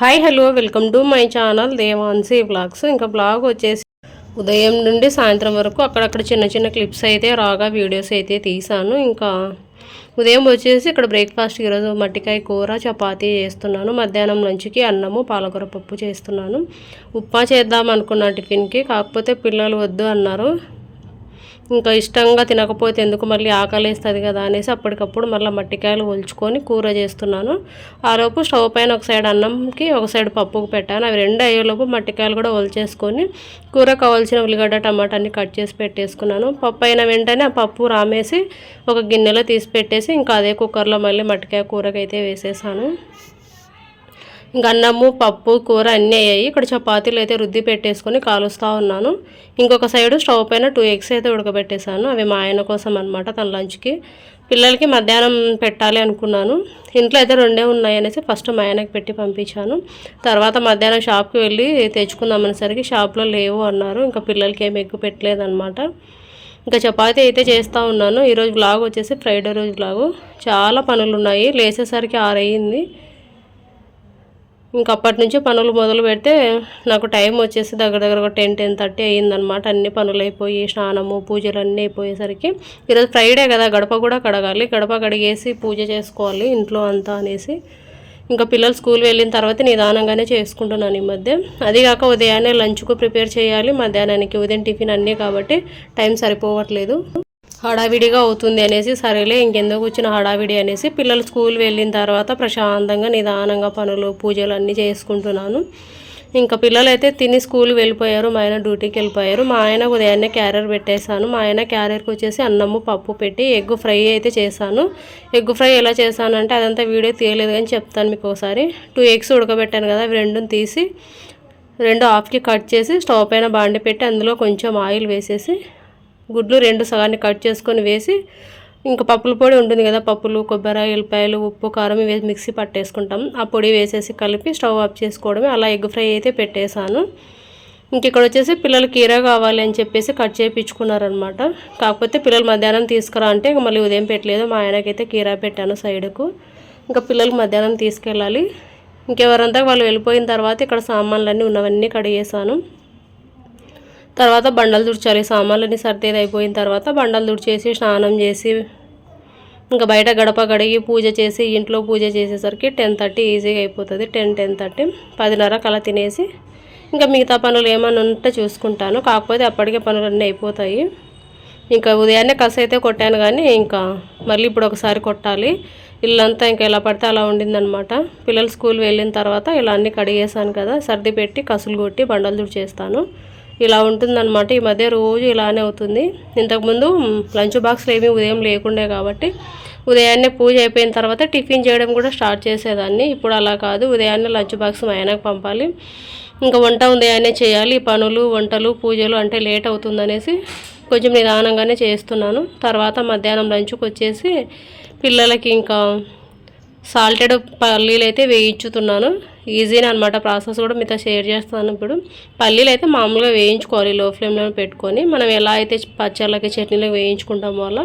Hi hello welcome to my channel Devansi vlogs ఇంకా blog వచ్చేసి ఉదయం నుండి సాయంత్రం వరకు అక్కడక్కడ చిన్న చిన్న క్లిప్స్ అయితే రాగా వీడియోస్ అయితే తీసాను. ఇంకా ఉదయం వచ్చేసి ఇక్కడ బ్రేక్ఫాస్ట్ ఈరోజు మట్టికాయ కూర చపాతీ చేస్తున్నాను. మధ్యాహ్నం లంచ్కి అన్నము పాలకూర పప్పు చేస్తున్నాను. ఉప్మా చేద్దాం అనుకున్న టిఫిన్కి కాకపోతే పిల్లలు వద్దు అన్నారు. ఇంకా ఇష్టంగా తినకపోతే ఎందుకు మళ్ళీ ఆకలిస్తుంది కదా అనేసి అప్పటికప్పుడు మళ్ళీ మట్టికాయలు ఒలుచుకొని కూర చేస్తున్నాను. ఆలోపు స్టవ్ పైన ఒక సైడ్ అన్నంకి ఒక సైడ్ పప్పుకు పెట్టాను. అవి రెండు అయ్యేలోపు మట్టికాయలు కూడా ఒలిచేసుకొని కూర కావాల్సిన ఉల్లిగడ్డ టమాటాన్ని కట్ చేసి పెట్టేసుకున్నాను. పప్పు అయిన వెంటనే ఆ పప్పు రామేసి ఒక గిన్నెలో తీసి పెట్టేసి ఇంకా అదే కుక్కర్లో మళ్ళీ మట్టికాయ కూరకైతే వేసేసాను. గన్నము అన్నము పప్పు కూర అన్నీ అయ్యాయి. ఇక్కడ చపాతీలు అయితే రుద్ది పెట్టేసుకొని కాలుస్తూ ఉన్నాను. ఇంకొక సైడు స్టవ్ పైన టూ ఎగ్స్ అయితే ఉడకబెట్టేశాను. అవి మా ఆయన కోసం అనమాట తన లంచ్కి పిల్లలకి మధ్యాహ్నం పెట్టాలి అనుకున్నాను. ఇంట్లో అయితే రెండే ఉన్నాయి అనేసి ఫస్ట్ మా ఆయనకి పెట్టి పంపించాను. తర్వాత మధ్యాహ్నం షాప్కి వెళ్ళి తెచ్చుకుందామనేసరికి షాప్లో లేవు అన్నారు. ఇంకా పిల్లలకి ఏమి ఎక్కువ పెట్టలేదన్నమాట ఇంకా చపాతీ అయితే చేస్తూ ఉన్నాను. ఈరోజు బ్లాగ్ వచ్చేసి ఫ్రైడే రోజు బ్లాగు చాలా పనులు ఉన్నాయి. లేచేసరికి ఆరయ్యింది ఇంకా అప్పటి నుంచి పనులు మొదలు పెడితే నాకు టైం వచ్చేసి దగ్గర దగ్గర ఒక టెన్ టెన్ థర్టీ అయ్యిందనమాట అన్ని పనులు అయిపోయి స్నానము పూజలు అన్నీ అయిపోయేసరికి ఈరోజు ఫ్రైడే కదా గడప కూడా కడగాలి. గడప కడిగేసి పూజ చేసుకోవాలి ఇంట్లో అంతా అనేసి. ఇంకా పిల్లలు స్కూల్ వెళ్ళిన తర్వాత నిదానంగానే చేసుకుంటున్నాను ఈ మధ్య. అది కాక ఉదయాన్నే లంచ్కు ప్రిపేర్ చేయాలి మధ్యాహ్నానికి ఉదయం టిఫిన్ అన్నీ కాబట్టి టైం సరిపోవట్లేదు. హడావిడిగా అవుతుంది అనేసి సరేలే ఇంకెందుకు వచ్చిన హడావిడి అనేసి పిల్లలు స్కూల్ వెళ్ళిన తర్వాత ప్రశాంతంగా నిదానంగా పనులు పూజలు అన్నీ చేసుకుంటున్నాను. ఇంకా పిల్లలైతే తిని స్కూల్ వెళ్ళిపోయారు మా ఆయన డ్యూటీకి వెళ్ళిపోయారు. మా ఆయన ఉదయాన్నే క్యారియర్ పెట్టేశాను. మా ఆయన క్యారియర్కి వచ్చేసి అన్నము పప్పు పెట్టి ఎగ్ ఫ్రై అయితే చేశాను. ఎగ్ ఫ్రై ఎలా చేశానంటే అదంతా వీడియో తీయలేదు కానీ చెప్తాను మీకు ఒకసారి. టూ ఎగ్స్ ఉడకబెట్టాను కదా అవి రెండు తీసి రెండు హాఫ్కి కట్ చేసి స్టవ్ పైన బాండి పెట్టి అందులో కొంచెం ఆయిల్ వేసేసి గుడ్లు రెండు సగాన్ని కట్ చేసుకొని వేసి ఇంకా పప్పుల పొడి ఉంటుంది కదా పప్పులు కొబ్బరి ఎల్లిపాయలు ఉప్పు కారం వేసి మిక్సీ పట్టేసుకుంటాం. ఆ పొడి వేసేసి కలిపి స్టవ్ ఆఫ్ చేసుకోవడమే. అలా ఎగ్ ఫ్రై అయితే పెట్టేశాను. ఇంక ఇక్కడ వచ్చేసి పిల్లలు కీరా కావాలి అని చెప్పేసి కట్ చేయించుకున్నారనమాట. కాకపోతే పిల్లలు మధ్యాహ్నం తీసుకురా అంటే ఇంక మళ్ళీ ఉదయం పెట్టలేదు. మా ఆయనకైతే కీరా పెట్టాను సైడ్కు. ఇంకా పిల్లలు మధ్యాహ్నం తీసుకెళ్ళాలి. ఇంకెవరంతా వాళ్ళు వెళ్ళిపోయిన తర్వాత ఇక్కడ సామాన్లన్నీ ఉన్నవన్నీ కడిగేసాను తర్వాత బండలు తుడిచాలి సామాన్లన్నీ సర్దేది అయిపోయిన తర్వాత బండలు తుడిచేసి స్నానం చేసి ఇంకా బయట గడప గడిగి పూజ చేసి ఇంట్లో పూజ చేసేసరికి టెన్ థర్టీ ఈజీగా అయిపోతుంది. టెన్ టెన్ థర్టీ పదిన్నర కల తినేసి ఇంకా మిగతా పనులు ఏమైనా ఉంటే చూసుకుంటాను. కాకపోతే అప్పటికే పనులన్నీ అయిపోతాయి. ఇంకా ఉదయాన్నే కస అయితే కొట్టాను కానీ ఇంకా మళ్ళీ ఇప్పుడు ఒకసారి కొట్టాలి. ఇల్లంతా ఇంకా ఎలా పడితే అలా ఉండిందనమాట పిల్లలు స్కూల్ వెళ్ళిన తర్వాత ఇలా అన్నీ కడిగేసాను కదా సర్ది పెట్టి కసులు కొట్టి బండలు తుడిచేస్తాను. ఇలా ఉంటుందన్నమాట. ఈ మధ్య రోజు ఇలానే అవుతుంది. ఇంతకుముందు లంచ్ బాక్స్లు ఏమీ ఉదయం లేకుండే కాబట్టి ఉదయాన్నే పూజ అయిపోయిన తర్వాత టిఫిన్ చేయడం కూడా స్టార్ట్ చేసేదాన్ని. ఇప్పుడు అలా కాదు. ఉదయాన్నే లంచ్ బాక్స్ మా ఆయనకు పంపాలి. ఇంకా వంట ఉదయాన్నే చేయాలి. పనులు వంటలు పూజలు అంటే లేట్ అవుతుందనేసి కొంచెం నిదానంగానే చేస్తున్నాను. తర్వాత మధ్యాహ్నం లంచ్కి వచ్చేసి పిల్లలకి ఇంకా సాల్టెడ్ పల్లీలు అయితే వేయించుతున్నాను. ఈజీనే అనమాట ప్రాసెస్ కూడా మీతో షేర్ చేస్తాను ఇప్పుడు. పల్లీలు అయితే మామూలుగా వేయించుకోవాలి లో ఫ్లేమ్లో పెట్టుకొని. మనం ఎలా అయితే పచ్చళ్ళకి చట్నీలకు వేయించుకుంటాం వల్ల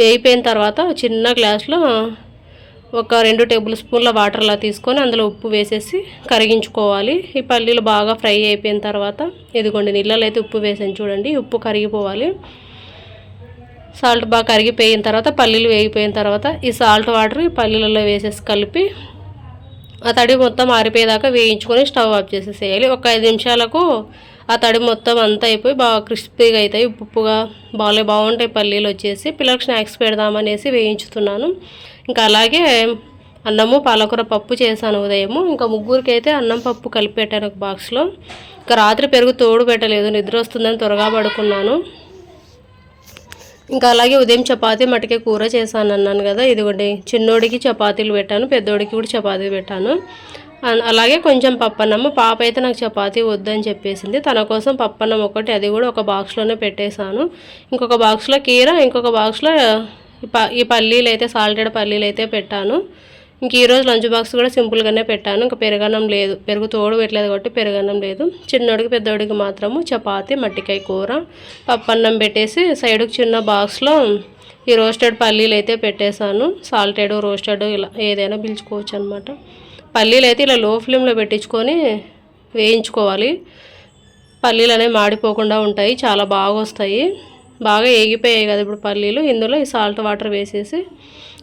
వేయిపోయిన తర్వాత చిన్న గ్లాస్లో ఒక రెండు టేబుల్ స్పూన్ల వాటర్ అలా తీసుకొని అందులో ఉప్పు వేసేసి కరిగించుకోవాలి. ఈ పల్లీలు బాగా ఫ్రై అయిపోయిన తర్వాత ఇదిగోండి నీళ్ళలో అయితే ఉప్పు వేసాను చూడండి ఉప్పు కరిగిపోవాలి. సాల్ట్ బాగా కరిగిపోయిన తర్వాత పల్లీలు వేగిపోయిన తర్వాత ఈ సాల్ట్ వాటర్ ఈ పల్లీలలో వేసేసి కలిపి ఆ తడి మొత్తం ఆరిపోయేదాకా వేయించుకొని స్టవ్ ఆఫ్ చేసేసేయాలి. ఒక ఐదు నిమిషాలకు ఆ తడి మొత్తం అంతా అయిపోయి బాగా క్రిస్పీగా అవుతాయి. ఉప్పుగా బాగా బాగుంటాయి పల్లీలు వచ్చేసి. పిల్లలకు స్నాక్స్ పెడదామనేసి వేయించుతున్నాను. ఇంకా అలాగే అన్నము పాలకూర పప్పు చేశాను ఉదయము. ఇంకా ముగ్గురికి అయితే అన్నం పప్పు కలిపి పెట్టాను ఒక బాక్స్లో ఇంకా రాత్రి పెరుగు తోడు పెట్టలేదు. నిద్ర వస్తుందని త్వరగా పడుకున్నాను. ఇంకా అలాగే ఉదయం చపాతి మటుకే కూర చేశాను అన్నాను కదా ఇదిగోండి. చిన్నోడికి చపాతీలు పెట్టాను పెద్దోడికి కూడా చపాతీ పెట్టాను. అలాగే కొంచెం పప్పన్నం పాప అయితే నాకు చపాతీ వద్దని చెప్పేసింది. తన కోసం పప్పన్నం ఒకటి అది కూడా ఒక బాక్స్లోనే పెట్టేశాను. ఇంకొక బాక్స్లో కీర ఇంకొక బాక్స్లో ఈ పల్లీలు అయితే సాల్టెడ్ పల్లీలు అయితే పెట్టాను. ఇంక ఈరోజు లంచ్ బాక్స్ కూడా సింపుల్గానే పెట్టాను. ఇంకా పెరగనం లేదు. పెరుగు తోడు పెట్టలేదు కాబట్టి పెరగనం లేదు. చిన్నోడికి పెద్దోడికి మాత్రము చపాతి మట్టికాయ కూర పప్పన్నం పెట్టేసి సైడ్కి చిన్న బాక్స్లో ఈ రోస్టెడ్ పల్లీలు అయితే పెట్టేశాను. సాల్టెడ్ రోస్టెడ్ ఇలా ఏదైనా పిలుచుకోవచ్చు అనమాట పల్లీలు అయితే ఇలా లో ఫ్లేమ్లో పెట్టించుకొని వేయించుకోవాలి. పల్లీలు అనేవి మాడిపోకుండా ఉంటాయి. చాలా బాగా వస్తాయి. బాగా ఏగిపోయాయి కదా ఇప్పుడు పల్లీలు. ఇందులో ఈ సాల్ట్ వాటర్ వేసేసి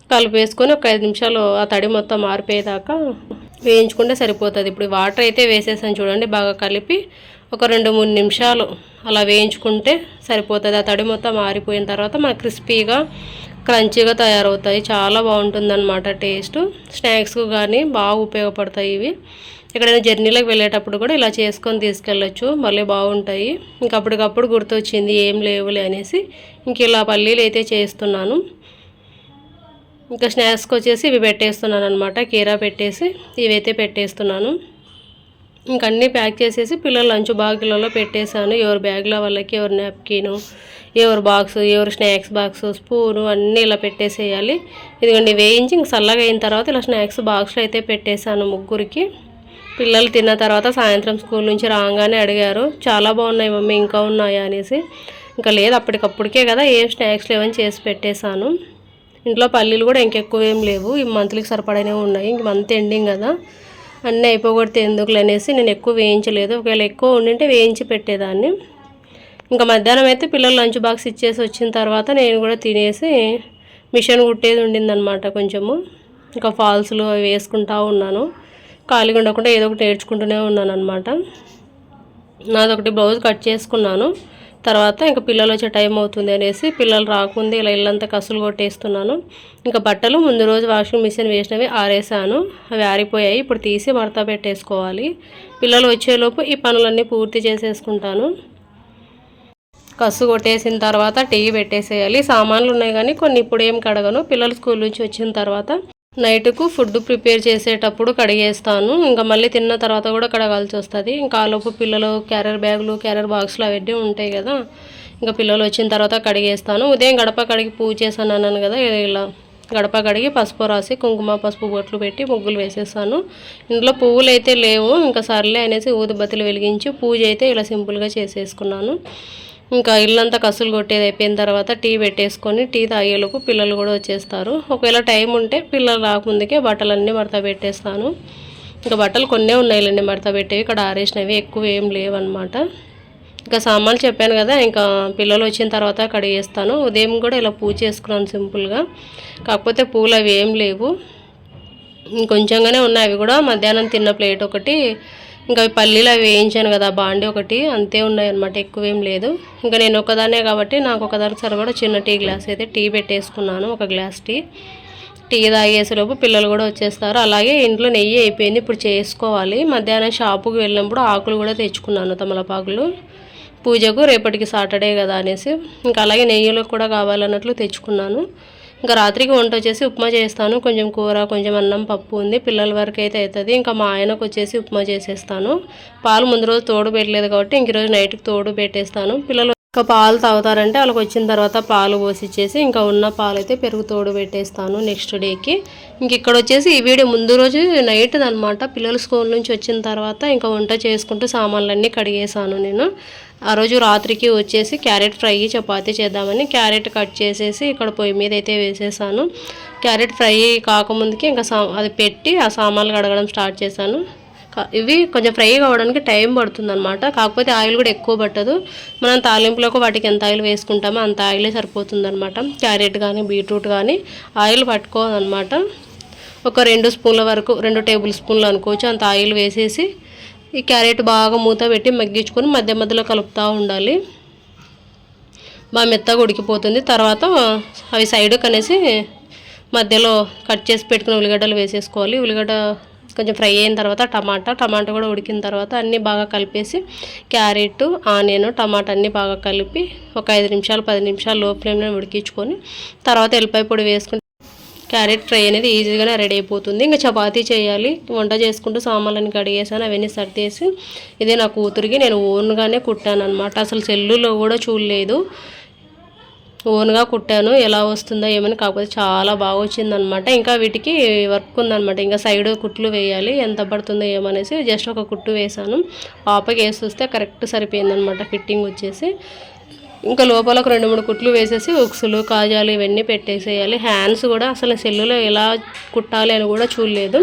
కలిపేసుకొని ఒక ఐదు నిమిషాలు ఆ తడి మొత్తం మారిపోయేదాకా వేయించుకుంటే సరిపోతుంది. ఇప్పుడు వాటర్ అయితే వేసేసాను చూడండి బాగా కలిపి ఒక రెండు మూడు నిమిషాలు అలా వేయించుకుంటే సరిపోతుంది. ఆ తడి మొత్తం మారిపోయిన తర్వాత మనకు క్రిస్పీగా క్రంచీగా తయారవుతాయి. చాలా బాగుంటుందన్నమాట టేస్ట్. స్నాక్స్కు కానీ బాగా ఉపయోగపడతాయి ఇవి. ఎక్కడైనా జర్నీలోకి వెళ్ళేటప్పుడు కూడా ఇలా చేసుకొని తీసుకెళ్ళచ్చు. మళ్ళీ బాగుంటాయి. ఇంక అప్పటికప్పుడు గుర్తొచ్చింది ఏం లేవులే అనేసి ఇంక ఇలా పల్లీలు అయితే చేస్తున్నాను. ఇంకా స్నాక్స్కి వచ్చేసి ఇవి పెట్టేస్తున్నాను అనమాట కీరా పెట్టేసి ఇవైతే పెట్టేస్తున్నాను. ఇంక అన్నీ ప్యాక్ చేసేసి పిల్లల లంచ్ బాక్స్లలో పెట్టేశాను. ఎవరి బ్యాగ్లో వాళ్ళకి ఎవరి నాప్కిను ఎవరి బాక్స్ ఎవరి స్నాక్స్ బాక్స్ స్పూను అన్నీ ఇలా పెట్టేసేయాలి. ఇదిగోండి వేయించి ఇంక చల్లగా అయిన తర్వాత ఇలా స్నాక్స్ బాక్స్లో అయితే పెట్టేశాను ముగ్గురికి. పిల్లలు తిన్న తర్వాత సాయంత్రం స్కూల్ నుంచి రాగానే అడిగారు చాలా బాగున్నాయి మమ్మీ ఇంకా ఉన్నాయా? అనేసి. ఇంకా లేదు అప్పటికప్పటికే కదా ఏం స్నాక్స్ లేవని చేసి పెట్టేశాను. ఇంట్లో పల్లీలు కూడా ఇంకెక్కువ ఏం లేవు. ఈ మంత్లీకి సరిపడనే ఉన్నాయి. ఇంక మంత్ ఎండింగ్ కదా. అన్నీ అయిపోగొడితే ఎందుకులు అనేసి నేను ఎక్కువ వేయించలేదు. ఒకవేళ ఎక్కువ ఉండింటే వేయించి పెట్టేదాన్ని. ఇంకా మధ్యాహ్నం అయితే పిల్లలు లంచ్ బాక్స్ ఇచ్చేసి వచ్చిన తర్వాత నేను కూడా తినేసి మిషన్ కుట్టేది ఉండిందనమాట కొంచెము. ఇంకా ఫాల్స్లు అవి వేసుకుంటా ఉన్నాను. ఖాళీగా ఉండకుండా ఏదో ఒకటి నేర్చుకుంటూనే ఉన్నాను అనమాట నాదొకటి బ్లౌజ్ కట్ చేసుకున్నాను. తర్వాత ఇంకా పిల్లలు వచ్చే టైం అవుతుంది అనేసి పిల్లలు రాకుంది ఇలా ఇల్లంతా కసులు కొట్టేస్తున్నాను. ఇంకా బట్టలు ముందు రోజు వాషింగ్ మిషన్ వేసినవి ఆరేసాను అవి ఆరిపోయాయి. ఇప్పుడు తీసి మడత పెట్టేసుకోవాలి. పిల్లలు వచ్చేలోపు ఈ పనులన్నీ పూర్తి చేసేసుకుంటాను. కసు కొట్టేసిన తర్వాత టీ పెట్టేసేయాలి. సామాన్లు ఉన్నాయి కానీ కొన్ని ఇప్పుడు ఏం కడగను. పిల్లలు స్కూల్ నుంచి వచ్చిన తర్వాత నైట్కు ఫుడ్ ప్రిపేర్ చేసేటప్పుడు కడిగేస్తాను. ఇంకా మళ్ళీ తిన్న తర్వాత కూడా కడగాల్సి వస్తుంది. ఇంకా ఆలోపు పిల్లలు క్యారియర్ బ్యాగులు క్యారియర్ బాక్స్లు అవన్నీ ఉంటాయి కదా. ఇంకా పిల్లలు వచ్చిన తర్వాత కడిగేస్తాను. ఉదయం గడప కడిగి పూజ చేశాను అన్నాను కదా ఇలా గడప కడిగి పసుపు రాసి కుంకుమ పసుపు బొట్లు పెట్టి ముగ్గులు వేసేస్తాను. ఇంట్లో పువ్వులు అయితే లేవు. ఇంకా సర్లే అనేసి ఊదుబత్తులు వెలిగించి పూజ అయితే ఇలా సింపుల్గా చేసేసుకున్నాను. ఇంకా ఇల్లంతా కసులు కొట్టేది అయిపోయిన తర్వాత టీ పెట్టేసుకొని టీ తాగేలోపు పిల్లలు కూడా వచ్చేస్తారు. ఒకవేళ టైం ఉంటే పిల్లలు రాకముందుకే బట్టలన్నీ మడత పెట్టేస్తాను. ఇంకా బట్టలు కొన్నే ఉన్నాయిలేండి మడత పెట్టేవి. ఇక్కడ ఆరేసినవి ఎక్కువ ఏం లేవన్నమాట. ఇంకా సామాన్లు చెప్పాను కదా ఇంకా పిల్లలు వచ్చిన తర్వాత కడిగేస్తాను. ఉదయం కూడా ఇలా పూజ చేసుకున్నాను సింపుల్గా. కాకపోతే పూలు అవి ఏం లేవు. ఇంకొంచెంగానే ఉన్నాయి. అవి కూడా మధ్యాహ్నం తిన్న ప్లేట్ ఒకటి ఇంకా పల్లీలు అవి వేయించాను కదా బాండి ఒకటి అంతే ఉన్నాయి అనమాట ఎక్కువేం లేదు. ఇంకా నేను ఒకదానే కాబట్టి నాకు ఒకదానికి సరిపడా చిన్న టీ గ్లాస్ అయితే టీ పెట్టేసుకున్నాను ఒక గ్లాస్ టీ. టీ తాగేసేలోపు పిల్లలు కూడా వచ్చేస్తారు. అలాగే ఇంట్లో నెయ్యి అయిపోయింది ఇప్పుడు చేసుకోవాలి. మధ్యాహ్నం షాపుకి వెళ్ళినప్పుడు ఆకులు కూడా తెచ్చుకున్నాను తమలపాకులు. పూజకు రేపటికి సాటర్డే కదా అనేసి. ఇంకా అలాగే నెయ్యిలో కూడా కావాలన్నట్లు తెచ్చుకున్నాను. ఇంకా రాత్రికి వంట వచ్చేసి ఉప్మా చేస్తాను. కొంచెం కూర కొంచెం అన్నం పప్పు ఉంది. పిల్లల వరకు అయితే అవుతుంది. ఇంకా మా ఆయనకు వచ్చేసి ఉప్మా చేసేస్తాను. పాలు ముందు రోజు తోడు పెట్టలేదు కాబట్టి ఇంక రోజు నైట్కి తోడు పెట్టేస్తాను. పిల్లలు ఇంకా పాలు తాగుతారంటే వాళ్ళకి వచ్చిన తర్వాత పాలు పోసిచ్చేసి ఇంకా ఉన్న పాలు అయితే పెరుగు తోడు పెట్టేస్తాను నెక్స్ట్ డేకి ఇంక ఇక్కడ వచ్చేసి ఈ వీడియో ముందు రోజు నైట్ అనమాట పిల్లలు స్కూల్ నుంచి వచ్చిన తర్వాత ఇంకా వంట చేసుకుంటూ సామాన్లన్నీ కడిగేసాను నేను. ఆ రోజు రాత్రికి వచ్చేసి క్యారెట్ ఫ్రై చపాతి చేద్దామని క్యారెట్ కట్ చేసేసి ఇక్కడ పొయ్యి మీద అయితే వేసేసాను. క్యారెట్ ఫ్రై కాకముందుకి ఇంకా సా అది పెట్టి ఆ సామాన్లు కడగడం స్టార్ట్ చేశాను. ఇవి కొంచెం ఫ్రై కావడానికి టైం పడుతుంది అనమాట కాకపోతే ఆయిల్ కూడా ఎక్కువ పట్టదు. మనం తాలింపులకు వాటికి ఎంత ఆయిల్ వేసుకుంటామో అంత ఆయిలే సరిపోతుంది అనమాట క్యారెట్ కానీ బీట్రూట్ కానీ ఆయిల్ పట్టుకోదనమాట ఒక రెండు స్పూన్ల వరకు రెండు టేబుల్ స్పూన్లు అనుకోవచ్చు. అంత ఆయిల్ వేసేసి ఈ క్యారెట్ బాగా మూత పెట్టి మగ్గించుకొని మధ్య మధ్యలో కలుపుతూ ఉండాలి. బాగా మెత్తగా ఉడికిపోతుంది. తర్వాత అవి సైడ్ కనేసి మధ్యలో కట్ చేసి పెట్టుకుని ఉల్లిగడ్డలు వేసేసుకోవాలి. ఉల్లిగడ్డ కొంచెం ఫ్రై అయిన తర్వాత టమాటా టమాటా కూడా ఉడికిన తర్వాత అన్నీ బాగా కలిపేసి క్యారెట్ ఆనియన్ టమాటా అన్నీ బాగా కలిపి ఒక ఐదు నిమిషాలు పది నిమిషాలు లో ఫ్లేమ్లో ఉడికించుకొని తర్వాత ఎల్లిపాయ పొడి వేసుకుంటే క్యారెట్ ఫ్రై అనేది ఈజీగానే రెడీ అయిపోతుంది. ఇంకా చపాతీ చేయాలి. వంట చేసుకుంటూ సామాన్లని కడిగేసాను. అవన్నీ సర్దేసి ఇదే నా కూతురికి నేను ఓన్గానే కుట్టాను అనమాట అసలు సెల్లులో కూడా చూడలేదు. ఓన్గా కుట్టాను. ఎలా వస్తుందో ఏమని కాకపోతే చాలా బాగా వచ్చిందనమాట ఇంకా వీటికి వర్క్ ఉందనమాట ఇంకా సైడ్ కుట్లు వేయాలి ఎంత పడుతుందో ఏమనేసి జస్ట్ ఒక కుట్టు వేసాను పాపకి వేసి వస్తే కరెక్ట్ సరిపోయిందనమాట ఫిట్టింగ్ వచ్చేసి. ఇంకా లోపల ఒక రెండు మూడు కుట్లు వేసేసి ఉక్సులు కాజాలు ఇవన్నీ పెట్టేసేయాలి. హ్యాండ్స్ కూడా అసలు సెల్లులో ఎలా కుట్టాలి అని కూడా చూడలేదు.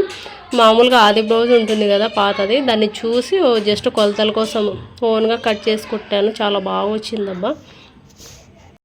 మామూలుగా ఆది బ్లౌజ్ ఉంటుంది కదా పాతది. దాన్ని చూసి జస్ట్ కొలతల కోసం ఓన్గా కట్ చేసి కుట్టాను. చాలా బాగా వచ్చిందబ్బా.